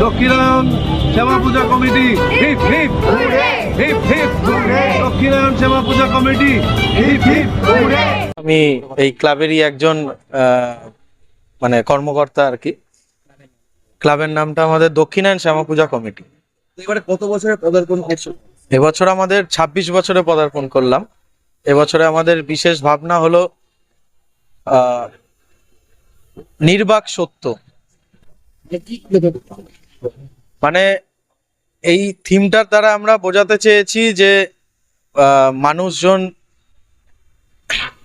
Dakshinayan Shyama Puja committee. Hip hip hip hip Dakshinayan Shyama Puja committee. Hip hip আমি এই ক্লাবেরই একজন আহ, মানে কর্মকর্তা আর কি। ক্লাবের নামটা আমাদের দক্ষিণায়ন শ্যামা পূজা কমিটি। এবারে কত বছরে পদার্পণ করছ? এবছর আমাদের ২৬ বছরে পদার্পণ করলাম। এবছরে আমাদের বিশেষ ভাবনা হলো নির্বাক সত্য। মানে এই থিমটার দ্বারা আমরা বোঝাতে চেয়েছি যে মানুষজন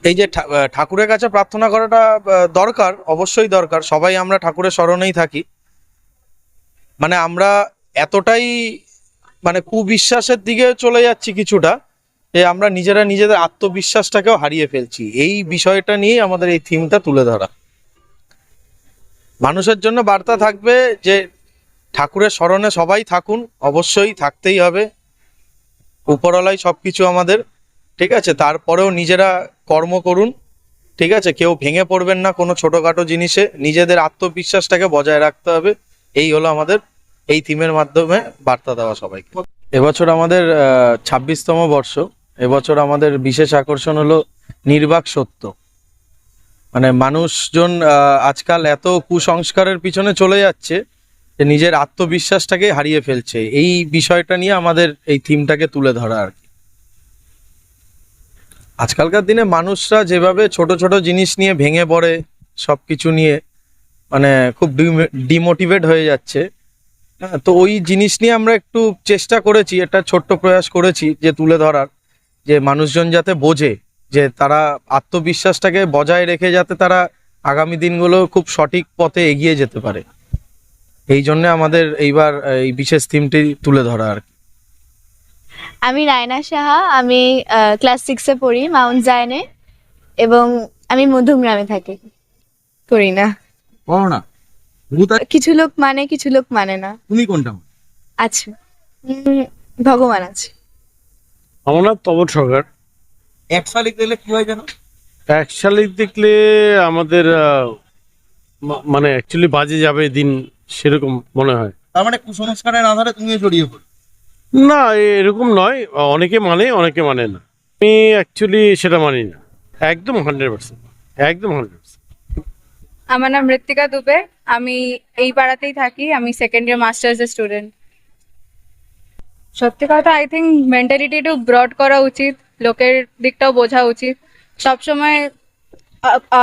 এই যে ঠাকুরের কাছে প্রার্থনা করাটা দরকার, অবশ্যই দরকার। সবাই আমরা ঠাকুরের স্মরণেই থাকি। মানে আমরা এতটাই মানে কুবিশ্বাসের দিকে চলে যাচ্ছি কিছুটা। যে আমরা নিজেরা নিজেদের আত্মবিশ্বাসটাকেও হারিয়ে ফেলছি। এই বিষয়টা নিয়েই আমাদের এই থিমটা তুলে ধরা। মানুষের জন্য বার্তা থাকবে যে ঠাকুরের স্মরণে সবাই থাকুন, অবশ্যই থাকতেই হবে। উপরওয়ালাই সবকিছু আমাদের, ঠিক আছে? তারপরেও নিজেরা কর্ম করুন, ঠিক আছে? কেউ ভেঙে পড়বেন না কোনো ছোটোখাটো জিনিসে। নিজেদের আত্মবিশ্বাসটাকে বজায় রাখতে হবে। এই হলো আমাদের এই থিমের মাধ্যমে বার্তা দেওয়া সবাইকে। এবছর আমাদের ছাব্বিশতম বর্ষ। এবছর আমাদের বিশেষ আকর্ষণ হলো নির্বাক সত্য। মানে মানুষজন আজকাল এত কুসংস্কারের পিছনে চলে যাচ্ছে যে নিজের আত্মবিশ্বাসটাকে হারিয়ে ফেলছে। এই বিষয়টা নিয়ে আমাদের এই থিমটাকে তুলে ধরা আর কি। আজকালকার দিনে মানুষরা যেভাবে ছোট ছোট জিনিস নিয়ে ভেঙে পড়ে সব কিছু নিয়ে মানে খুব ডিমোটিভেট হয়ে যাচ্ছে। হ্যাঁ তো ওই জিনিস নিয়ে আমরা একটু চেষ্টা করেছি একটা ছোট্ট প্রয়াস করেছি যে তুলে ধরার যে মানুষজন যাতে বোঝে যে তারা আত্মবিশ্বাসটাকে বজায় রেখে যাতে তারা আগামী দিনগুলো খুব সঠিক পথে এগিয়ে যেতে পারে। এই জন্য আমাদের এইবার এই বিশেষ থিমটি তুলে ধরা আর কি। আমি রায়না সাহা আমি ক্লাস সিক্সে পড়ি মাউন্ট জায়নে এবং আমি মধ্যমগ্রামে থাকি। করি না না। কিছু লোক মানে কিছু লোক মানে না। তুমি কোনটা আছে উম, ভগবান আছে। আমার নাম তবর সরকার। এক শালিক দেখলে কি হয় জানো? এক শালিক দেখলে আমাদের মানে অ্যাকচুয়ালি বাজে যাবে দিন সেরকম মনে হয়। তার মানে কুসংস্কারের আধারে তুমি জড়িয়ে পড়ো। না এরকম নয়। অনেকে মানে অনেকে মানে না। আমি অ্যাকচুয়ালি সেটা মানি না। একদম হান্ড্রেড পার্সেন্ট একদম হান্ড্রেড আমার নাম মৃত্তিকা দুবে। আমি এই পাড়াতেই থাকি আমি সেকেন্ড ইয়ার মাস্টার্স এর স্টুডেন্ট সত্যি কথা আই থিঙ্ক মেন্টালিটি একটু ব্রড করা উচিত লোকের দিকটাও বোঝা উচিত। সবসময়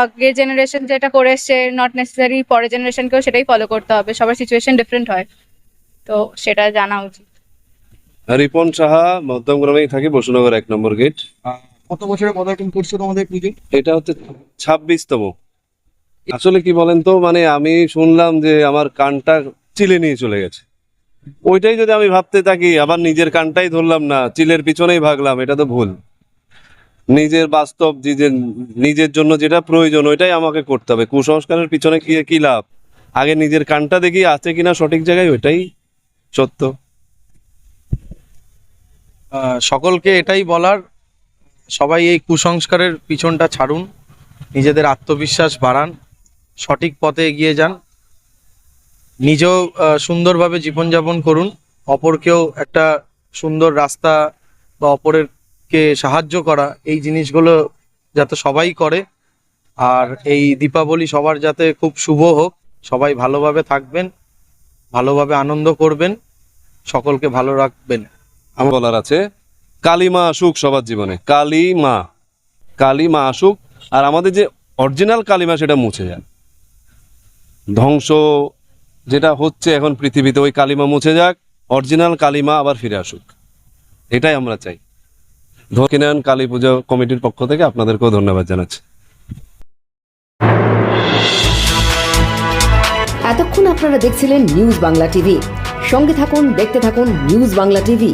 আগের জেনারেশন যেটা করে এসছে নট নেসেসারি পরের জেনারেশনকেও সেটাই ফলো করতে হবে সবার সিচুয়েশন ডিফারেন্ট হয়। তো সেটা জানা উচিত। রিপন সাহা মধ্যমগ্রামেই থাকি বসুনগর এক নম্বর গেট কত বছরের পদার্পণ করছ তোমাদের পুজো? এটা হচ্ছে ছাব্বিশতম। আসলে কি বলেন তো মানে আমি শুনলাম যে আমার কানটা চিলে নিয়ে চলে গেছে। ওইটাই যদি আমি ভাবতে থাকি, আবার নিজের কানটাই ধরলাম না, চিলের পিছনেই ভাগলাম, এটা তো ভুল। নিজের বাস্তব, নিজের নিজের জন্য যেটা প্রয়োজন, ওইটাই আমাকে করতে হবে। কুসংস্কারের পিছনে কি কি লাভ? আগে নিজের কানটা দেখি, আছে কিনা সঠিক জায়গায়, ওইটাই সত্য। সকলকে এটাই বলার, সবাই এই কুসংস্কারের পিছনটা ছাড়ুন, নিজেদের আত্মবিশ্বাস বাড়ান। সঠিক পথে এগিয়ে যান। নিজেও সুন্দরভাবে জীবনযাপন করুন। অপরকেও একটা সুন্দর রাস্তা বা অপরেরকে সাহায্য করা, এই জিনিসগুলো যাতে সবাই করে। আর এই দীপাবলি সবার যাতে খুব শুভ হোক, সবাই ভালোভাবে থাকবেন, ভালোভাবে আনন্দ করবেন, সকলকে ভালো রাখবেন। আমার বলার আছে, কালী মা আসুক সবার জীবনে, কালী মা কালী মা আসুক, আর আমাদের যে অরিজিনাল কালিমা সেটা মুছে যায় ধ্বংস যেটা হচ্ছে এখন পৃথিবীতে, ওই কালিমা মুছে যাক, অরিজিনাল কালিমা আবার ফিরে আসুক। এটাই আমরা চাই। দক্ষিণায়ন কালী পুজো কমিটির পক্ষ থেকে আপনাদেরকেও ধন্যবাদ জানাচ্ছি। এতক্ষণ আপনারা দেখছিলেন নিউজ বাংলা টিভি। সঙ্গে থাকুন, দেখতে থাকুন নিউজ বাংলা টিভি।